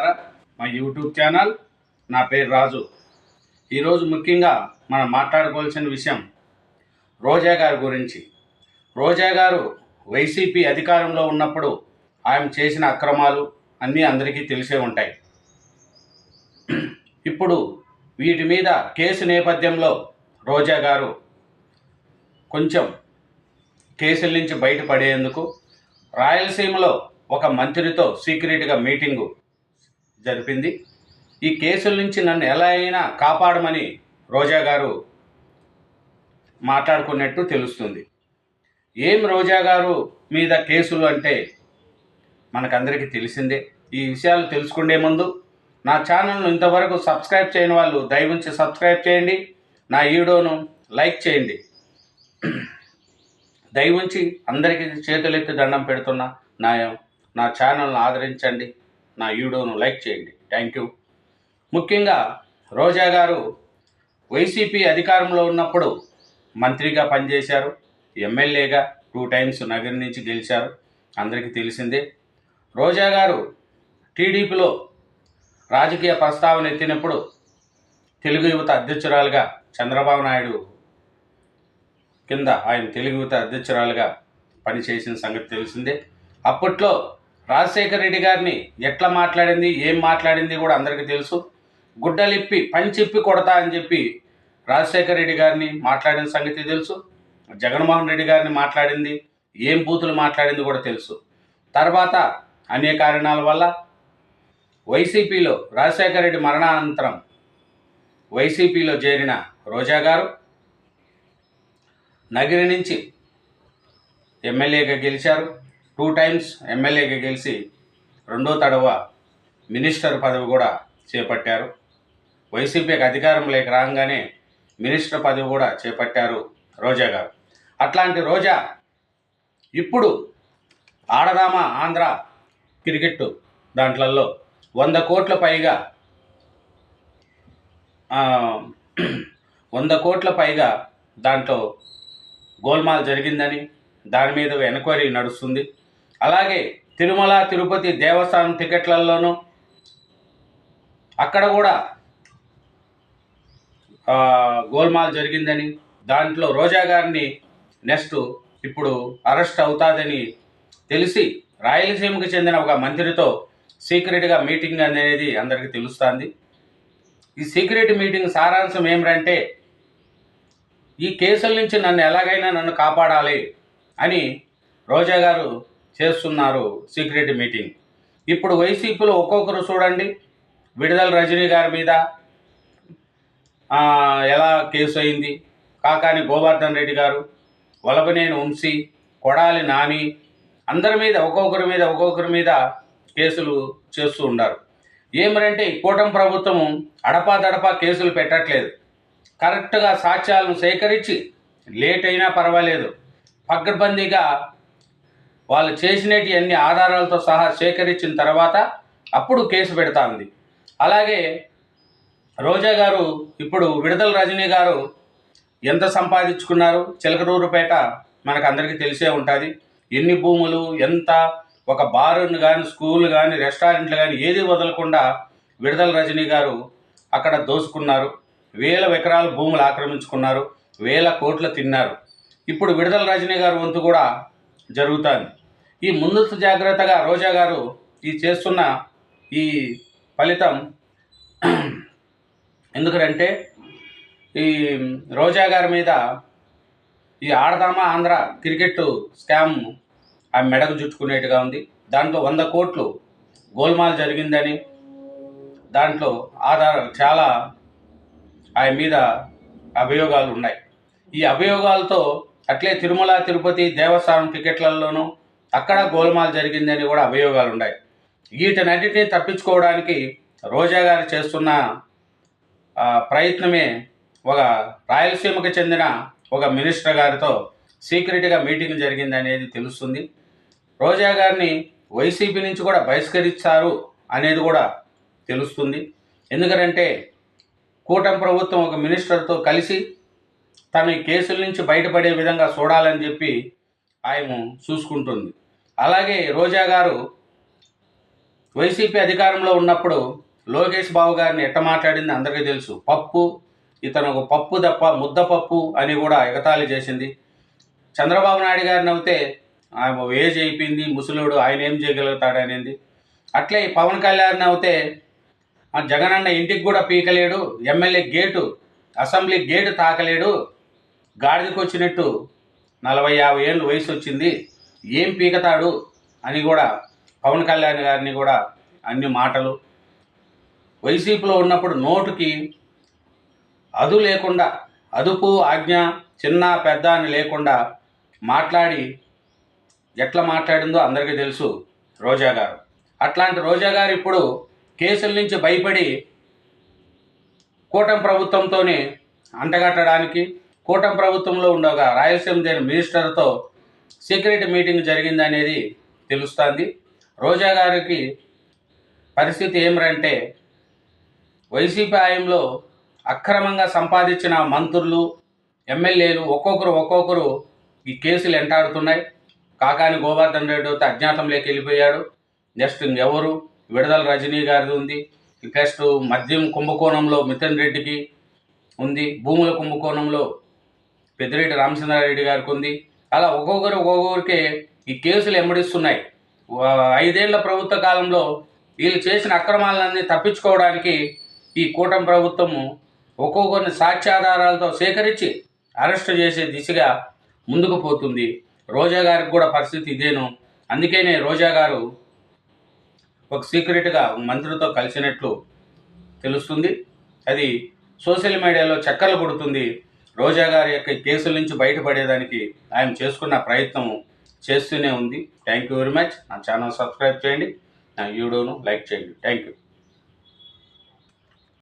మా YouTube channel నా పేరు రాజు. ఈరోజు ముఖ్యంగా మనం మాట్లాడుకోవాల్సిన విషయం రోజా గారి గురించి. రోజా గారు వైసీపీ అధికారంలో ఉన్నప్పుడు ఆమె చేసిన అక్రమాలు అన్నీ అందరికీ తెలిసే ఉంటాయి. ఇప్పుడు వీటి మీద కేసు నేపథ్యంలో రోజా గారు కొంచెం కేసుల నుంచి బయటపడేందుకు రాయలసీమలో ఒక మంత్రితో సీక్రెట్గా మీటింగు జరిపింది. ఈ కేసుల నుంచి నన్ను ఎలా అయినా కాపాడమని రోజా గారు మాట్లాడుకున్నట్టు తెలుస్తుంది. ఏం రోజా గారు మీద కేసులు అంటే మనకందరికీ తెలిసిందే. ఈ విషయాలు తెలుసుకునే ముందు నా ఛానల్ను ఇంతవరకు సబ్స్క్రైబ్ చేయని వాళ్ళు దయవుంచి సబ్స్క్రైబ్ చేయండి. నా వీడియోను లైక్ చేయండి. దయవుంచి అందరికీ చేతులెత్తి దండం పెడుతున్నా నా నా ఛానల్ను ఆదరించండి. నా వీడియోను లైక్ చేయండి. థ్యాంక్ యూ ముఖ్యంగా రోజా గారు వైసీపీ అధికారంలో ఉన్నప్పుడు మంత్రిగా పనిచేశారు. ఎమ్మెల్యేగా టూ టైమ్స్ నగరం నుంచి గెలిచారు. అందరికీ తెలిసిందే. రోజా గారు టీడీపీలో రాజకీయ ప్రస్తావన ఎత్తినప్పుడు తెలుగు యువత అధ్యక్షురాలుగా చంద్రబాబు నాయుడు కింద ఆయన తెలుగు యువత అధ్యక్షురాలుగా పనిచేసిన సంగతి తెలిసిందే. అప్పట్లో రాజశేఖర రెడ్డి గారిని ఎట్లా మాట్లాడింది ఏం మాట్లాడింది కూడా అందరికీ తెలుసు. గుడ్డలిప్పి పంచిప్పి కొడతా అని చెప్పి రాజశేఖర రెడ్డి గారిని మాట్లాడిన సంగతి తెలుసు. జగన్మోహన్ రెడ్డి గారిని మాట్లాడింది ఏం బూతులు మాట్లాడింది కూడా తెలుసు. తర్వాత అనేక కారణాల వల్ల వైసీపీలో రాజశేఖర రెడ్డి మరణానంతరం వైసీపీలో చేరిన రోజా గారు నగిరి నుంచి ఎమ్మెల్యేగా గెలిచారు. టూ టైమ్స్ ఎమ్మెల్యేగా గెలిచి రెండో తడవ మినిస్టర్ పదవి కూడా చేపట్టారు. వైసీపీకి అధికారం లేక రాగానే మినిస్టర్ పదవి కూడా చేపట్టారు రోజా గారు. అట్లాంటి రోజా ఇప్పుడు ఆడదామా ఆంధ్ర క్రికెట్ దాంట్లలో వంద కోట్ల పైగా వంద కోట్ల పైగా దాంట్లో గోల్మాల్ జరిగిందని దాని మీద ఎంక్వైరీ నడుస్తుంది. అలాగే తిరుమల తిరుపతి దేవస్థానం టికెట్లలోనూ అక్కడ కూడా గోల్మాల్ జరిగిందని దాంట్లో రోజా గారిని నెక్స్ట్ ఇప్పుడు అరెస్ట్ అవుతాదని తెలిసి రాయలసీమకు చెందిన ఒక మంత్రితో సీక్రెట్గా మీటింగ్ అనేది అందరికీ తెలుస్తుంది. ఈ సీక్రెట్ మీటింగ్ సారాంశం ఏమిటంటే ఈ కేసుల నుంచి నన్ను ఎలాగైనా నన్ను కాపాడాలి అని రోజా గారు చేస్తున్నారు సీక్రెట్ మీటింగ్ ఇప్పుడు వైసీపీలో ఒక్కొక్కరు చూడండి విడుదల రజనీ గారి మీద ఎలా కేసు అయింది కాకాని గోవర్ధన్ రెడ్డి గారు వలపనేని వంశీ కొడాలి నాని అందరి మీద ఒక్కొక్కరి మీద ఒక్కొక్కరి మీద కేసులు చేస్తూ ఉన్నారు. ఏమరంటే కూటమి ప్రభుత్వం అడపాదడపా కేసులు పెట్టట్లేదు. కరెక్ట్గా సాక్ష్యాలను సేకరించి లేట్ అయినా పర్వాలేదు. పక్కబందీగా వాళ్ళు చేసినటి అన్ని ఆధారాలతో సహా సేకరించిన తర్వాత అప్పుడు కేసు పెడతా ఉంది అలాగే రోజా గారు ఇప్పుడు విడుదల రజనీ గారు ఎంత సంపాదించుకున్నారు? చిలకరూరుపేట మనకు అందరికీ తెలిసే ఉంటుంది. ఎన్ని భూములు ఎంత ఒక బారును కానీ స్కూల్ కానీ రెస్టారెంట్లు కానీ ఏది వదలకుండా విడుదల రజనీ గారు అక్కడ దోసుకున్నారు. వేల ఎకరాల భూములు ఆక్రమించుకున్నారు. వేల కోట్లు తిన్నారు. ఇప్పుడు విడుదల రజనీ గారు వంతు కూడా జరుగుతుంది. ఈ ముందస్తు జాగ్రత్తగా రోజా గారు ఈ చేస్తున్న ఈ ఫలితం ఎందుకంటే ఈ రోజా గారి మీద ఈ ఆడదామా ఆంధ్ర క్రికెట్ స్కామ్ ఆ మెడకు చుట్టుకునేట్టుగా ఉంది. దాంట్లో వంద కోట్లు గోల్మాల్ జరిగిందని దాంట్లో ఆధార చాలా ఆయన మీద అభియోగాలు ఉన్నాయి. ఈ అభియోగాలతో అట్లే తిరుమల తిరుపతి దేవస్థానం టికెట్లలోనూ అక్కడ గోల్మాల్ జరిగిందని కూడా అభియోగాలు ఉన్నాయి వీటన్నిటిని తప్పించుకోవడానికి రోజా గారు చేస్తున్న ప్రయత్నమే ఒక రాయలసీమకు చెందిన ఒక మినిస్టర్ గారితో సీక్రెట్గా మీటింగ్ జరిగింది అనేది తెలుస్తుంది. రోజా గారిని వైసీపీ నుంచి కూడా బహిష్కరించారు అనేది కూడా తెలుస్తుంది. ఎందుకంటే కూటమి ప్రభుత్వం ఒక మినిస్టర్తో కలిసి తను కేసుల నుంచి బయటపడే విధంగా చూడాలని చెప్పి ఆయన చూసుకుంటుంది. అలాగే రోజా గారు వైసీపీ అధికారంలో ఉన్నప్పుడు లోకేష్ బాబు గారిని ఎట్ట మాట్లాడింది అందరికీ తెలుసు. పప్పు ఇతను ఒక పప్పు తప్ప ముద్దపప్పు అని కూడా ఎగతాళి చేసింది. చంద్రబాబు నాయుడు గారిని అయితే ఆయన ఏజ్ అయిపోయింది ముసలుడు ఆయన ఏం చేయగలుగుతాడనేది. అట్లే పవన్ కళ్యాణ్ అయితే ఆ జగనన్న ఇంటికి కూడా పీకలేడు ఎమ్మెల్యే గేటు అసెంబ్లీ గేటు తాకలేడు గాడిదకి వచ్చినట్టు నలభై యాభై ఏళ్ళు వయసు వచ్చింది. ఏం పీకతాడు అని కూడా పవన్ కళ్యాణ్ గారిని కూడా అన్ని మాటలు. వైసీపీలో ఉన్నప్పుడు నోటుకి అదు లేకుండా అదుపు ఆజ్ఞ చిన్న పెద్ద అని లేకుండా మాట్లాడి ఎట్లా మాట్లాడిందో అందరికీ తెలుసు రోజా గారు. అట్లాంటి రోజా గారు ఇప్పుడు కేసుల నుంచి భయపడి కూటమి ప్రభుత్వంతోనే అంటగట్టడానికి కూటమి ప్రభుత్వంలో ఉండగా రాయలసీమ జరిగిన మినిస్టర్తో సీక్రెట్ మీటింగ్ జరిగింది అనేది తెలుస్తుంది. రోజా గారికి పరిస్థితి ఏమిరంటే వైసీపీ హయాంలో అక్రమంగా సంపాదించిన మంత్రులు ఎమ్మెల్యేలు ఒక్కొక్కరు ఒక్కొక్కరు ఈ కేసులు ఎంటాడుతున్నాయి. కాకాని గోవర్ధన్ రెడ్డి అయితే అజ్ఞాతంలోకి వెళ్ళిపోయాడు. నెక్స్ట్ ఎవరు విడుదల రజనీ గారిది ఉంది. నెక్స్ట్ మద్యం కుంభకోణంలో మిథున్ రెడ్డికి ఉంది. భూముల కుంభకోణంలో పెద్దిరెడ్డి రామచంద్రారెడ్డి గారికి ఉంది. అలా ఒక్కొక్కరు ఒక్కొక్కరికి ఈ కేసులు ఎమ్మడిస్తున్నాయి. ఐదేళ్ళ ప్రభుత్వ కాలంలో వీళ్ళు చేసిన అక్రమాలన్నీ తప్పించుకోవడానికి ఈ కూటమి ప్రభుత్వము ఒక్కొక్కరిని సాక్ష్యాధారాలతో సేకరించి అరెస్ట్ చేసే దిశగా ముందుకు పోతుంది. రోజా గారికి కూడా పరిస్థితి ఇదేను. అందుకనే రోజా గారు ఒక సీక్రెట్గా మంత్రితో కలిసినట్లు తెలుస్తుంది. అది సోషల్ మీడియాలో చక్కర్లు కొడుతుంది. రోజా గారి యొక్క కేసుల నుంచి బయటపడేదానికి ఆయన చేసుకున్న ప్రయత్నం చేస్తూనే ఉంది. థ్యాంక్ యూ వెరీ మచ్ నా ఛానల్ సబ్స్క్రైబ్ చేయండి. నా వీడియోను లైక్ చేయండి. Thank you